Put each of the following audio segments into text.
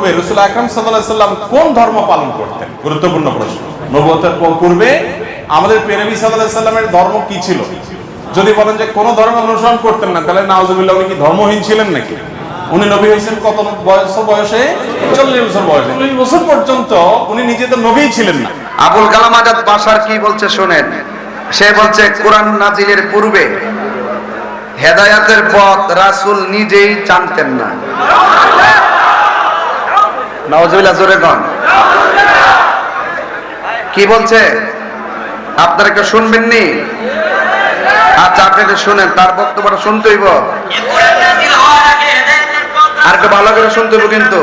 পূর্বে রসুল আকরাম সাল্লাম কোন ধর্ম পালন করতেন? গুরুত্বপূর্ণ প্রশ্ন। নবুয়তের প- পূর্বে আমাদের সাল্লাল্লাহু সাল্লামের ধর্ম কি ছিল? যদি বলেন যে কোন ধর্ম অনুসরণ করতেন না, তাহলে নাওজুবিল্লাহ উনি কি ধর্মহীন ছিলেন নাকি? উনি নবী হয়েছেন কত বয়স, বয়সে? চল্লিশ বছর বয়সে। চল্লিশ বছর পর্যন্ত উনি নিজে তো নবী ছিলেন না। আবুল কালাম আজাদ বাসার কি বলছে শোনেন? সে বলছে, কোরআন নাজিলের পূর্বে হেদায়াতের পথ রাসূল নিজেই জানতেন না। নওয়াজুবিল্লাহ জোরে কন। কি বলছে? আপনারা কেউ শুনবেন নি আচ্ছা আপনি শুনেন, তার বক্তব্যটা শুনতে হইব। এ কোরআন নাযিল হওয়ার আগে হেদায়েতের পথ আর একটু ভালো করে শুনতেইব কিন্তু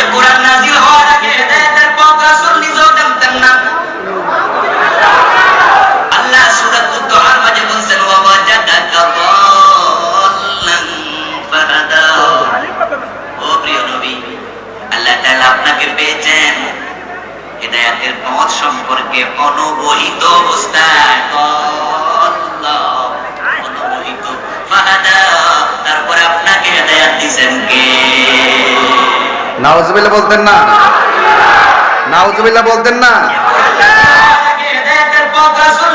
এ কোরআন নাযিল হওয়ার আগে হেদায়েতের পথ রাসূল নিজেও জানতেন না আল্লাহ সূরাতুদ দুহার মাঝে বলছেন ওয়া ওয়াজাদাকা দাল্লান ফাহাদা ও প্রিয় নবী আল্লাহ তাআলা আপনাকে পেয়েছেন হেদায়েতের পথ সম্পর্কে অনবহিত অবস্থায়। অনবহিত তারপরে আপনাকে হেদায়াত দিছেন কে? নাউজুবিল্লাহ বলতেন না। নাউজুবিল্লাহ বলতেন না। হেদায়েতের পথ রাসূল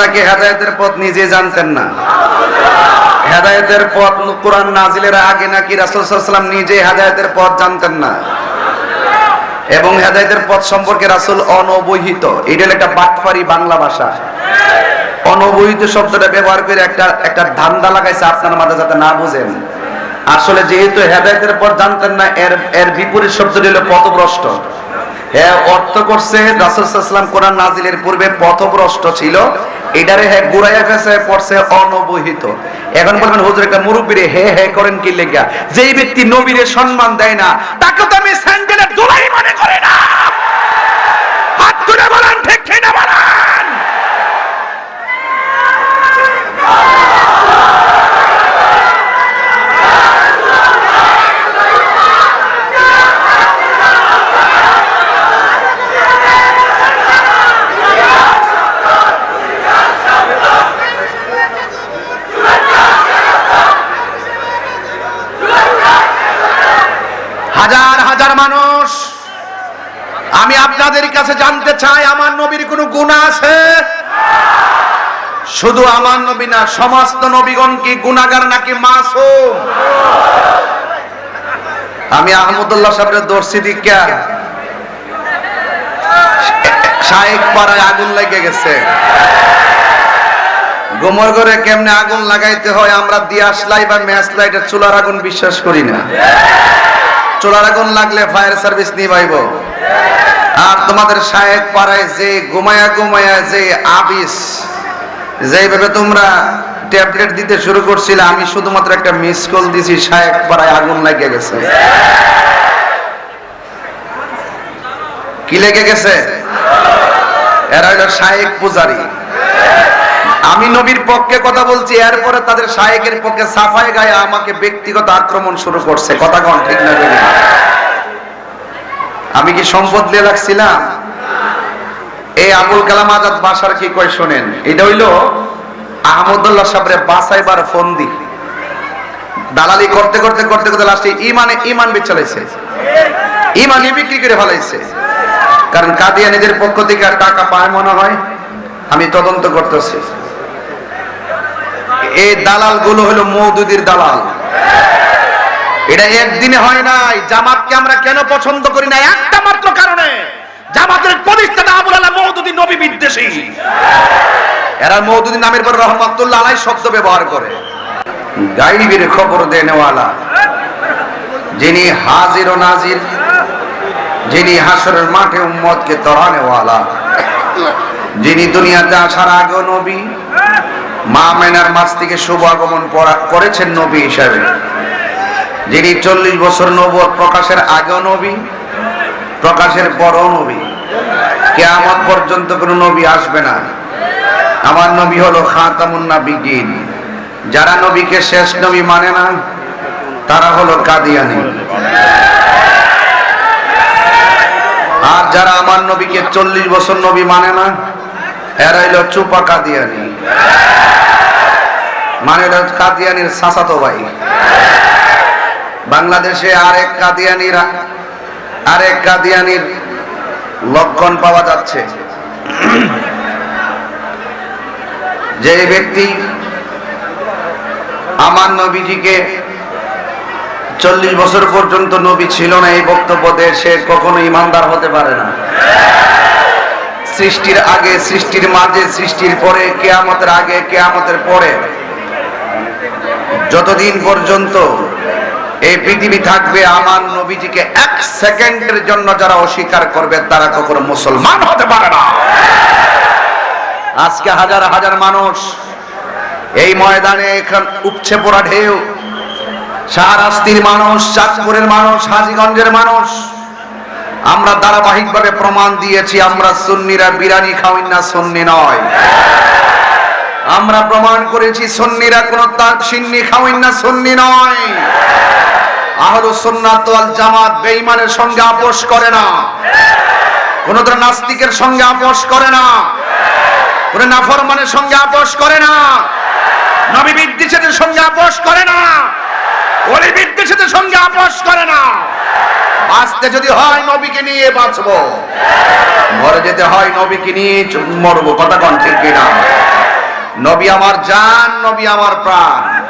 নাকি হেদায়েতের নিজে জানতেন না? হেদায়েতের পথ কোরআন নাজিলের আগে নাকি রাসূল আলাইহি নিজে হেদায়েতের পথ জানতেন না? এবং হেদায়েতের পথ সম্পর্কে রাসূল অনবহিত। এটা একটা বাটফারি বাংলা ভাষা। অনবহিত শব্দটা ব্যবহার করে একটা একটা ধান্দা লাগাইছে আপনার মাঝে যাতে না বুঝেন। আসলে যেহেতু হেদায়েতের পথ জানতেন না, এর এর বিপরীত শব্দটি হলো পথভ্রষ্ট। হ্যাঁ অর্থ করছে রাসুলাম কোরআন নাজিলের পূর্বে পথভ্রষ্ট ছিল। এটারে হ্যাঁ গুড়াইয়া কাছে পড়ছে অনবহিত। এখন বলবেন, হুজুর, একটা মুরব্বীরে হে হে করেন কি লেখা যেই ব্যক্তি নবীরে সম্মান দেয় না, তাকে তো আমি স্যান্ডেলের দুলাই মনে করি না হাত তুলে বলেন ঠিক ঠিক না বলেন হাজার হাজার মানুষ আমি আপনাদের কাছে জানতে চাই, আমার নবীর কোনো গুণ আছে? শুধু আমার নবী না, সমস্ত নবীগণ কি গুণাগার নাকি মাসুম? আমি আহমদুল্লাহ সাহেবের দর্শি দীক্ষা শাহেক পাড়ায় আগুন লেগে গেছে। গোমর কেমনে আগুন লাগাইতে হয়, আমরা দিয়াস লাই বা ম্যাচ লাইটের চুলার আগুন বিশ্বাস করি না। চুলার আগুন লাগলে ফায়ার সার্ভিস নিবাইব। আর তোমাদের শায়েক পাড়ায় যে ঘুমায়া ঘুমায়া যে আবিস যেভাবে তোমরা ট্যাবলেট দিতে শুরু করছিলে, আমি শুধুমাত্র একটা মিস কল দিছি, শায়েক পাড়ায় আগুন লেগে গেছে। কি লেগে গেছে? এরা হলো শায়েক পূজারী। আমি নবীর পক্ষে কথা বলছি, এরপরে তাদের শায়েকের পক্ষে সাফাই গায়ে আমাকে ব্যক্তিগত আক্রমণ শুরু করছে। কথা কন ঠিক না? আমি কি সম্পদ দিয়ে রাখছিলাম? এই আবুল কালাম আজাদ বাসার কি কয় শোনেন? এটা হইল আহমদুল্লাহ সাহেবের বাসাইবার দি দালালি করতে করতে করতে করতে লাস্টে ইমানে ইমান বিচালাইছে ইমানই বিক্রি করে ফেলাইছে। কারণ কাদিয়া নিজের পক্ষ থেকে আর টাকা পায় মনে হয়, আমি তদন্ত করতেছি। এই দালালগুলো হলো মৌদুদির দালাল। এটা একদিনে হয় নাই। জামাতকে আমরা কেন পছন্দ করি না? একটা মাত্র কারণে। জামাতের প্রতিষ্ঠাতা আবুল আলাহ মৌদুদি নবী বিদ্বেষী। এরা মৌদুদি নামের পর রহমাতুল্লাহ আলাই শব্দ ব্যবহার করে। গাইবির খবর দেনেওয়ালা যিনি হাজির ও নাজির, যিনি হাসরের মাঠে উম্মতকে তরানেওয়ালা যিনি দুনিয়াতে আসার আগেও নবী মা মেনার মাস থেকে শুভ আগমন করেছেন নবী হিসাবে। যিনি চল্লিশ বছর নবদ প্রকাশের আগেও নবী, প্রকাশের পরও নবী। কেয়ামত পর্যন্ত কোনো নবী আসবে না। আমার নবী হলো খাতামুন নাবিগিন। যারা নবীকে শেষ নবী মানে না, তারা হলো কাদিয়ানি। আর যারা আমার নবীকে চল্লিশ বছর নবী মানে না, এরা হইল চুপা কাদিয়ানি। মানে কাদিয়ানির সাসাতো ভাই। বাংলাদেশে আরেক কাদিয়ানির আরেক কাদিয়ানির লক্ষণ পাওয়া যাচ্ছে। যে ব্যক্তি আমার নবীজিকে চল্লিশ বছর পর্যন্ত নবী ছিল না, এই বক্তব্য দিয়ে সে কখনো ইমানদার হতে পারে না। সৃষ্টির আগে, সৃষ্টির মাঝে, সৃষ্টির পরে, কেয়ামতের আগে, কেয়ামতের পরে, যতদিন পর্যন্ত এই পৃথিবী থাকবে আমার নবীজিকে এক সেকেন্ডের জন্য যারা অস্বীকার করবে, তারা কখনো মুসলমান হতে পারে না। আজকে হাজার হাজার মানুষ এই ময়দানে এখন উপছে পড়া ঢেউ শাহরাস্তির মানুষ, চাঁদপুরের মানুষ, হাজিগঞ্জের মানুষ, আমরা ধারাবাহিকভাবে প্রমাণ দিয়েছি, আমরা সুন্নিরা বিরানি খাওয়াই না, সুন্নি নয়। আমরা প্রমাণ করেছি, সুন্নিরা কোন তার সিন্নি খাওয়াই না, সুন্নি নয়। আহলু সুন্নাত ওয়াল জামাত বেঈমানের সঙ্গে আপোষ করে না। কোন ধরনের নাস্তিকের সঙ্গে আপোষ করে না। কোন নাফরমানের সঙ্গে আপোষ করে না। নবী বিদ্বেষীদের সঙ্গে আপোষ করে না। ওলি বিদ্বেষীদের সঙ্গে আপোষ করে না। বাঁচতে যদি হয় নবীকে নিয়ে বাঁচবো। মরে যেতে হয় নবীকে নিয়ে মরবো, কথা কন ঠিক কিনা? নবী আমার জান, নবী আমার প্রাণ।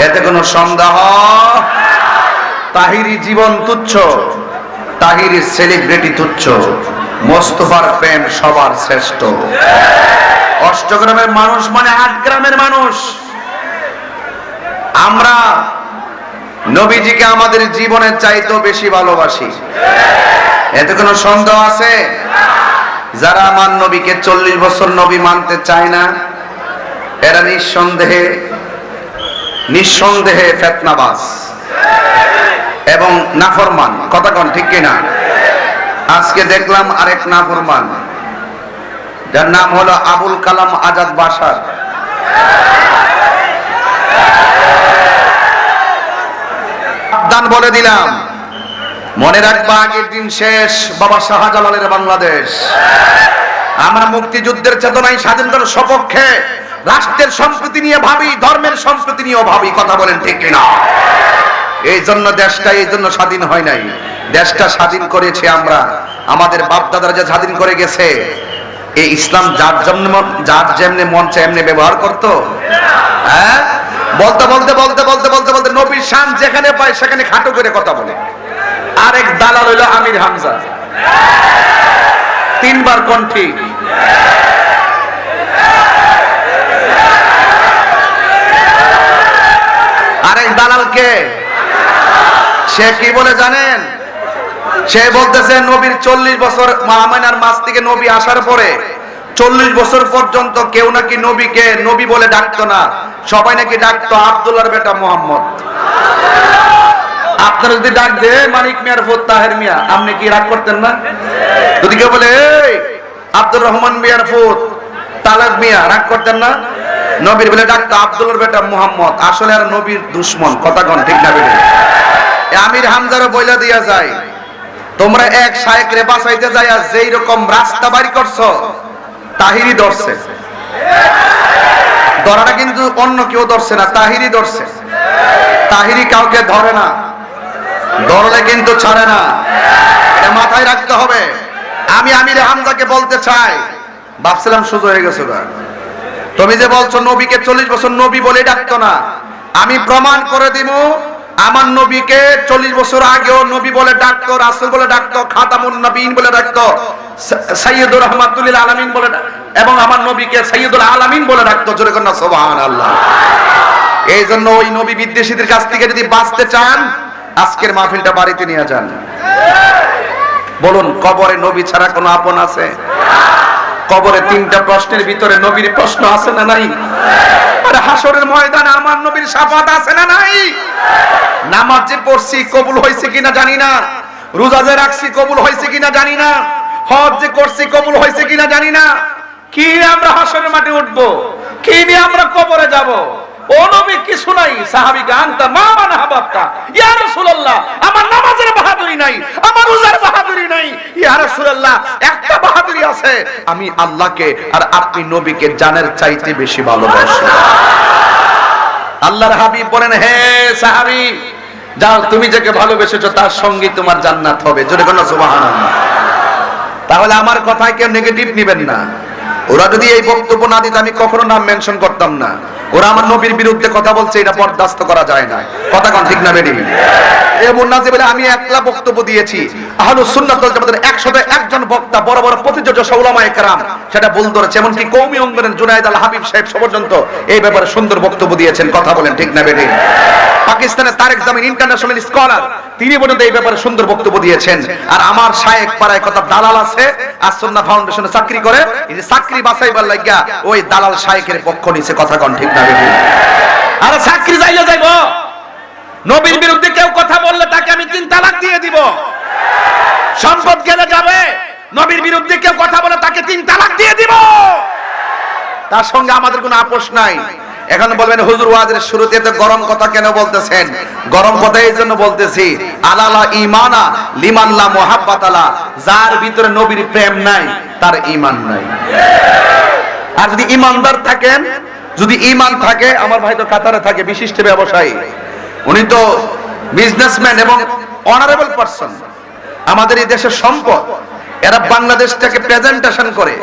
এতে কোনো সন্দেহ? তাহিরি জীবন তুচ্ছ তাহিরি সেলিব্রিটি তুচ্ছ, মোস্তফার প্রেম সবার শ্রেষ্ঠ। অষ্টগ্রামের মানুষ মানে আট গ্রামের মানুষ। আমরা নবীজিকে আমাদের জীবনের চাইতেও বেশি ভালোবাসি। এতে কোনো সন্দেহ আছে? যারা আমার নবীকে চল্লিশ বছর নবী মানতে চায় না, এরা নিঃসন্দেহে নিঃসন্দেহে ফেতনাবাস এবং নাফরমান, কথা কন ঠিক কিনা? আজকে দেখলাম আরেক নাফরমান, যার নাম হলো আবুল কালাম আজাদ বাসার। সাবধান বলে দিলাম, মনে রাখবা আগের দিন শেষ বাবা শাহজালালের বাংলাদেশ। আমরা মুক্তিযুদ্ধের চেতনায় স্বাধীনতার সপক্ষে রাষ্ট্রের সম্প্রতি নিয়ে ভাবি, ধর্মের সম্প্রতি নিয়েও ভাবি, কথা বলেন ঠিক কিনা? এই জন্য দেশটা এই জন্য স্বাধীন হয় নাই। দেশটা স্বাধীন করেছে আমরা। আমাদের বাপ দাদারা যে স্বাধীন করে গেছে, এই ইসলাম যার যেমন যার যেমনি মন চায় এমনি ব্যবহার করতো? হ্যাঁ? বলতে বলতে বলতে বলতে বলতে বলতে নবীর শান যেখানে পায় সেখানে খাটো করে কথা বলে। আরেক দালাল হইল আমির হামজা। তিনবার কণ্ঠী আরেক দালালকে সে কি বলে জানেন? সে বলতেছে, নবীর চল্লিশ বছর মামাইনার মাস থেকে নবী আসার পরে চল্লিশ বছর পর্যন্ত কেউ নাকি নবীকে নবী বলে ডাকতো না। সবাই নাকি ডাকতো আব্দুল্লাহর বেটা মোহাম্মদ। আপনারা যদি ডাক দে মানিক মিয়ার ফুত তাহের মিয়া, আপনি কি রাগ করতেন না? যদি কেউ বলে আব্দুর রহমান মিয়ার ফুত তালাক মিয়া, রাগ করতেন না? নবীর বলে ডাকতো আব্দুল্লাহর বেটা মোহাম্মদ। আসলে আর নবীর দুশ্মন, কথা কন ঠিক না বেটা? বইলা দিয়া যায়। তোমরা এক শায়েক রে বাঁচাইতে যাইয়া যেই রকম রাস্তা বাড়ি করছ তাহিরি ধরছে। ধরাটা কিন্তু অন্য কেউ ধরছে না তাহিরি ধরছে। তাহিরি কাউকে ধরে না, ধরলে কিন্তু ছাড়ে না। মাথায় রাখতে হবে। আমি আমির হামজাকে বলতে চাই, ভাবছিলাম সুযোগ হয়ে গেছে তুমি যে বলছো নবীকে চল্লিশ বছর নবী বলে ডাকতো না, আমি প্রমাণ করে দিব আমার নবীকে চল্লিশ বছর আগেও নবী বলে ডাকতো, রাসুল বলে ডাকতো, খাতামুন নবীন বলে ডাকতো, সা- সাইয়্যিদুর রহমাতুল্লিল আলামিন বলে এবং আমার নবীকে সাইয়্যিদুল আলামিন বলে ডাকতো, জোরে কন্যা সোবাহান আল্লাহ এই জন্য ওই নবী বিদ্বেষীদের কাছ থেকে যদি বাঁচতে চান, আজকের মাহফিলটা বাড়িতে নিয়ে যান। বলুন, কবরে নবী ছাড়া কোনো আপন আছে? কবরে তিনটা প্রশ্নের ভিতরে নবীর প্রশ্ন আছে না নাই? আরে হাসরের ময়দানে আমার নবীর সাফাত আছে না নাই? নামাজ যে পড়ছি কবুল হয়েছে কিনা জানি না। রোজা যে রাখছি কবুল হয়েছে কিনা জানি না। হজ যে করছি কবুল হয়েছে কিনা জানি না। কি আমরা হাসরের মাঠে উঠবো? কি নিয়ে আমরা কবরে যাব? আমি আল্লাহকে আর আপনি নবীকে জানের চাইতে বেশি ভালোবাসি। আল্লাহর হাবিব বলেন, হে তুমি যাকে ভালোবেসেছো, তার সঙ্গে তোমার জান্নাত হবে। জোরে কোনো তাহলে আমার কথায় কেউ নেগেটিভ নেবেন না। ওরা যদি এই বক্তব্য না দিত, আমি কখনো নাম মেনশন করতাম না। ওরা আমার নবীর বিরুদ্ধে কথা বলছে, এটা বরদাস্ত করা যায় না। কথা কোন ঠিক না বেরি এ মুন্নাজি বলে, আমি একলা বক্তব্য দিয়েছি। আহলু সুন্নাত ওয়াল জামাতের 100 একজন বক্তা, বড় বড় প্রতিযোজ্য উলামায়ে কেরাম, সেটা ভুল ধরেছে। এমনকি কওমি অঙ্গনের জুনায়েদ আল হাবিব সাহেব পর্যন্ত এই ব্যাপারে সুন্দর বক্তব্য দিয়েছেন। কথা বলেন ঠিক না বেরি পাকিস্তানের তারেক জামিন ইন্টারন্যাশনাল স্কলার, তিনি পর্যন্ত এই ব্যাপারে সুন্দর বক্তব্য দিয়েছেন। আর আমার শায়েক পাড়ায় কথা দালাল আছে, আর ফাউন্ডেশনে চাকরি করে, এই যে চাকরি বাছাইবার লাগিয়া ওই দালাল শায়েকের পক্ষ নিছে কথা কোন, ঠিক না আরে চাকরি যাইলে যাইবো। নবীর বিরুদ্ধে কেউ কথা বললে তাকে আমি তিন তালাক দিয়ে দিব। সম্পদ গেলে যাবে, নবীর বিরুদ্ধে কেউ কথা বলে তাকে তিন তালাক দিয়ে দিব। তার সঙ্গে আমাদের কোনো আপোষ নাই। এখন বলবেন, হুজুর, ওয়াজের শুরুতে তো গরম কথা কেন বলতেছেন? গরম কথা এই জন্য বলতেছি, আলালা ইমানা লিমানলা মোহাব্বাতালা যার ভিতরে নবীর প্রেম নাই, তার ইমান নাই। আর যদি ইমানদার থাকেন, যদি ইমান থাকে, আমার ভাই তো কাতারে থাকে, বিশিষ্ট ব্যবসায়ী। উনি তো বিজনেসম্যান এবং অনারেবল পারসন আমাদের এই দেশের সম্পদ, এরা বাংলাদেশটাকে প্রেজেন্টেশন করে।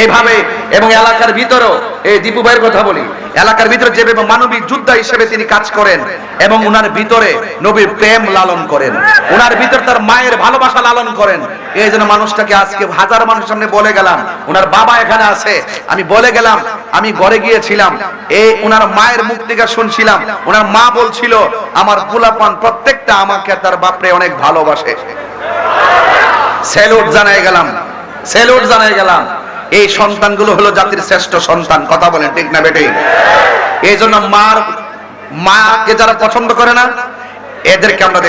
এইভাবে এবং এলাকার ভিতরেও, এই দীপু ভাইয়ের কথা বলি, এলাকার ভিতরে যেভাবে মানবিক যোদ্ধা হিসেবে তিনি কাজ করেন এবং উনার ভিতরে নবীর প্রেম লালন করেন, উনার ভিতর তার মায়ের ভালোবাসা লালন করেন, এই জন্য মানুষটাকে আজকে হাজার মানুষের সামনে বলে গেলাম, উনার বাবা এখানে আছে, আমি বলে গেলাম, আমি ঘরে গিয়েছিলাম, এই উনার মায়ের মুখ থেকে শুনছিলাম, উনার মা বলছিল, আমার পোলাপান প্রত্যেকটা আমাকে তার বাপরে অনেক ভালোবাসে। স্যালুট জানাই গেলাম স্যালুট জানাই গেলাম। এই সন্তানগুলো হলো জাতির শ্রেষ্ঠ সন্তান। কথা বলেন, ঠিক না বেটে এই জন্য মার, মাকে যারা পছন্দ করে না, এদেরকে আমরা